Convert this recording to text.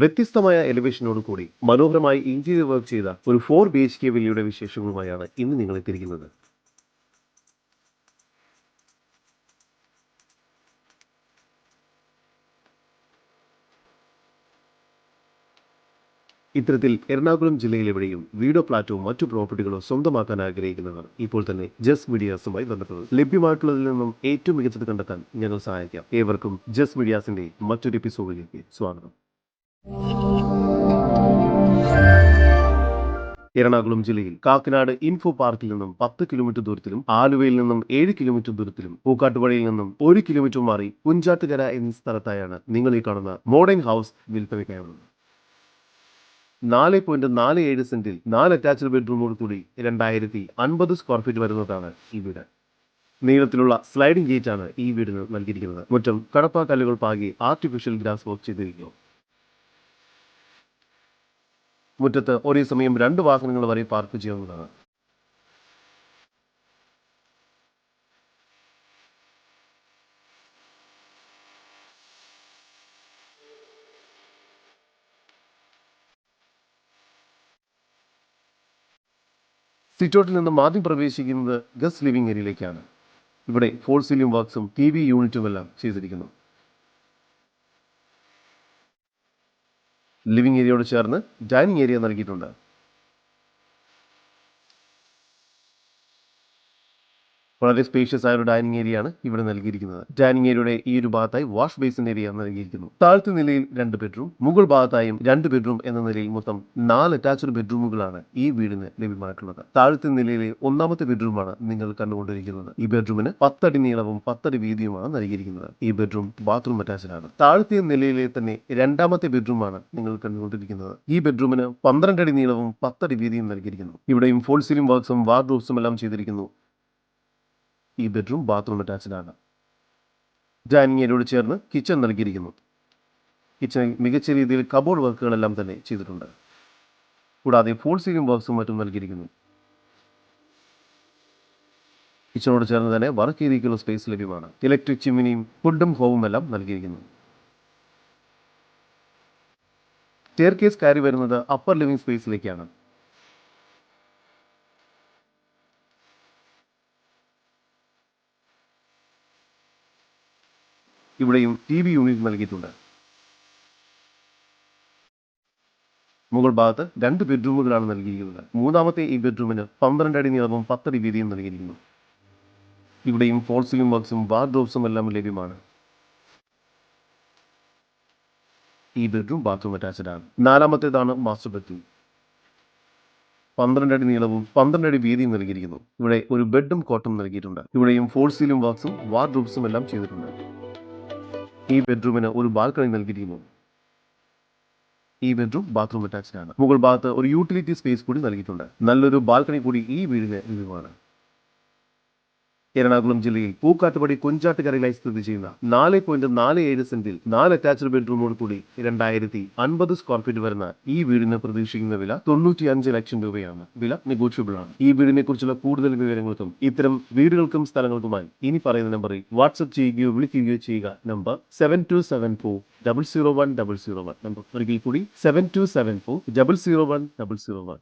വ്യത്യസ്തമായ എലിവേഷനോട് കൂടി മനോഹരമായി ഇന്റീരിയർ വർക്ക് ചെയ്ത ഒരു ഫോർ ബി എച്ച് കെ വില്ലയുടെ വിശേഷങ്ങളുമായാണ് ഇന്ന് നിങ്ങൾ എത്തിയിരിക്കുന്നത്. ഇത്തരത്തിൽ എറണാകുളം ജില്ലയിലെവിടെയും വീടോ പ്ലാറ്റോ മറ്റു പ്രോപ്പർട്ടികളോ സ്വന്തമാക്കാൻ ആഗ്രഹിക്കുന്നവർ ഇപ്പോൾ തന്നെ ജസ് മീഡിയാസുമായി ബന്ധപ്പെടും ലഭ്യമായിട്ടുള്ളതിൽ നിന്നും ഏറ്റവും മികച്ചത് കണ്ടെത്താൻ ഞങ്ങൾ സഹായിക്കാം. ഏവർക്കും ജസ് മീഡിയാസിന്റെ മറ്റൊരു എപ്പിസോഡിലേക്ക് സ്വാഗതം. എറണാകുളം ജില്ലയിൽ കാക്കനാട് ഇൻഫോ പാർക്കിൽ നിന്നും പത്ത് കിലോമീറ്റർ ദൂരത്തിലും ആലുവയിൽ നിന്നും ഏഴ് കിലോമീറ്റർ ദൂരത്തിലും പൂക്കാട്ടുപടിയിൽ നിന്നും ഒരു കിലോമീറ്റർ മാറി കുഞ്ചാട്ടുകര എന്ന സ്ഥലത്തായാണ് നിങ്ങൾ ഈ കാണുന്ന മോഡേൺ ഹൗസ് വിൽപ്പനയ്ക്കായുള്ളത്. നാല് പോയിന്റ് നാല് ഏഴ് സെന്റിൽ നാല് അറ്റാച്ച്ഡ് ബെഡ്റൂമോട് കൂടി രണ്ടായിരത്തി അൻപത് സ്ക്വയർ ഫീറ്റ് വരുന്നതാണ് ഈ വീട്. നീളത്തിലുള്ള സ്ലൈഡിംഗ് ഗേറ്റ് ആണ് ഈ വീടിന് നൽകിയിരിക്കുന്നത്. മുറ്റം കടപ്പാ കല്ലുകൾ പാകി ആർട്ടിഫിഷ്യൽ ഗ്രാസ് വർക്ക് ചെയ്തിരിക്കുന്നു. മുറ്റത്ത് ഒരേ സമയം രണ്ട് വാഹനങ്ങൾ വരെ പാർക്ക് ചെയ്യാവുന്നതാണ് സിറ്റോട്ടിൽ നിന്നും ആദ്യം പ്രവേശിക്കുന്നത് ഗസ്റ്റ് ലിവിംഗ് ഏരിയയിലേക്കാണ്. ഇവിടെ ഫോൾ സീലിംഗ് വർക്ക്സും ടി വി യൂണിറ്റും എല്ലാം ചെയ്തിരിക്കുന്നു. ലിവിംഗ് ഏരിയയോട് ചേർന്ന് ഡൈനിങ് ഏരിയ നൽകിയിട്ടുണ്ട്. വളരെ സ്പേഷ്യസ് ആയ ഒരു ഡൈനിങ് ഏരിയ ആണ് ഇവിടെ നൽകിയിരിക്കുന്നത്. ഡൈനിങ് ഏരിയയുടെ ഈ ഒരു ഭാഗത്തായി വാഷ് ബേസിൻ ഏരിയ നൽകിയിരിക്കുന്നു. താഴത്തെ നിലയിൽ രണ്ട് ബെഡ്റൂം മുകൾ ഭാഗത്തായും രണ്ട് ബെഡ്റൂം എന്ന നിലയിൽ മൊത്തം നാല് അറ്റാച്ച്ഡ് ബെഡ്റൂമുകളാണ് ഈ വീടിന് ലഭ്യമായിട്ടുള്ളത്. താഴത്തെ നിലയിലെ ഒന്നാമത്തെ ബെഡ്റൂമാണ് നിങ്ങൾ കണ്ടുകൊണ്ടിരിക്കുന്നത്. ഈ ബെഡ്റൂമിന് പത്തടി നീളവും പത്തടി വീതിയുമാണ് നൽകിയിരിക്കുന്നത്. ഈ ബെഡ്റൂം ബാത്റൂം അറ്റാച്ച്ഡ് ആണ്. താഴത്തെ നിലയിലെ തന്നെ രണ്ടാമത്തെ ബെഡ്റൂമാണ് നിങ്ങൾ കണ്ടുകൊണ്ടിരിക്കുന്നത്. ഈ ബെഡ്റൂമിന് പന്ത്രണ്ട് അടി നീളവും പത്തടി വീതിയും നൽകിയിരിക്കുന്നു. ഇവിടെയും ഫോൾ സീലിംഗ് വർക്ക്സും വാർഡ്രോബ്സും എല്ലാം ചെയ്തിരിക്കുന്നു. ഈ ബെഡ്റൂം ബാത്റൂം അറ്റാച്ച്ഡ് ആണ്. ഡൈനിങ് ഏരിയയോട് ചേർന്ന് കിച്ചൺ നൽകിയിരിക്കുന്നു. കിച്ചൺ മികച്ച രീതിയിൽ കബോർഡ് വർക്കുകളെല്ലാം തന്നെ ചെയ്തിട്ടുണ്ട്. കൂടാതെ ഫോൾ സീലിംഗ് വർക്ക്സും മറ്റും നൽകിയിരിക്കുന്നു. കിച്ചണോട് ചേർന്ന് തന്നെ വർക്ക് ഏരിയയ്ക്കുള്ള സ്പേസ് ലഭ്യമാണ്. ഇലക്ട്രിക് ചിമ്മിനിയും ഫുഡും ഹോവും എല്ലാം നൽകിയിരിക്കുന്നു. സ്റ്റെയർ കേസ് കയറി വരുന്നത് അപ്പർ ലിവിംഗ് സ്പേസിലേക്കാണ് ഇവിടെയും ടി വി യൂണിറ്റ് നൽകിയിട്ടുണ്ട്. മുകൾ ഭാഗത്ത് രണ്ട് ബെഡ്റൂമുകളാണ് നൽകിയിരിക്കുന്നത്. മൂന്നാമത്തെ ഈ ബെഡ്റൂമിന് പന്ത്രണ്ട് അടി നീളവും പത്തടി വീതിയും നൽകിയിരിക്കുന്നു. ഇവിടെയും ഫോൾ ബോക്സും വാർഡ്രോബ്സും എല്ലാം ലഭ്യമാണ്. ഈ ബെഡ്റൂം ബാത്റൂം അറ്റാച്ച്ഡ് ആണ്. നാലാമത്തേതാണ് മാസ്റ്റർ ബെഡ്റൂം പന്ത്രണ്ട് അടി നീളവും പന്ത്രണ്ട് അടി വീതിയും നൽകിയിരിക്കുന്നു. ഇവിടെ ഒരു ബെഡും കോട്ടും നൽകിയിട്ടുണ്ട്. ഇവിടെയും ഫോൾ ബോക്സും വാർഡ്രോബ്സും എല്ലാം ചെയ്തിട്ടുണ്ട്. ഈ ബെഡ്റൂമിന് ഒരു ബാൽക്കണി നൽകിയിരിക്കുന്നു. ഈ ബെഡ്റൂം ബാത്റൂം അറ്റാച്ച്ഡ് ആണ്. മുകൾ ഭാഗത്ത് ഒരു യൂട്ടിലിറ്റി സ്പേസ് കൂടി നൽകിയിട്ടുണ്ട്. നല്ലൊരു ബാൽക്കണി കൂടി ഈ വീടിന് ലഭ്യമാണ് എറണാകുളം ജില്ലയിൽ പൂക്കാട്ടുപടി കുഞ്ചാട്ടുകരയിലായി സ്ഥിതി ചെയ്യുന്ന നാല് പോയിന്റ് നാല് ഏഴ് സെന്റിൽ നാല് അറ്റാച്ച്ഡ് ബെഡ്റൂമോട് കൂടി രണ്ടായിരത്തി അൻപത് സ്ക്വയർ ഫീറ്റ് വരുന്ന ഈ വീടിന് പ്രതീക്ഷിക്കുന്ന വില തൊണ്ണൂറ്റി അഞ്ച് ലക്ഷം രൂപയാണ്. വില നെഗോഷ്യബിൾ ആണ്. ഈ വീടിനെ കുറിച്ചുള്ള കൂടുതൽ വിവരങ്ങൾക്കും ഇത്തരം വീടുകൾക്കും സ്ഥലങ്ങൾക്കുമായി ഇനി പറയുന്ന നമ്പറിൽ വാട്സ്ആപ്പ് ചെയ്യുകയോ വിളിക്കുകയോ ചെയ്യുക. Number seven two seven four double zero one double zero one number ഒരിക്കൽ കൂടി seven two seven four double zero one double zero one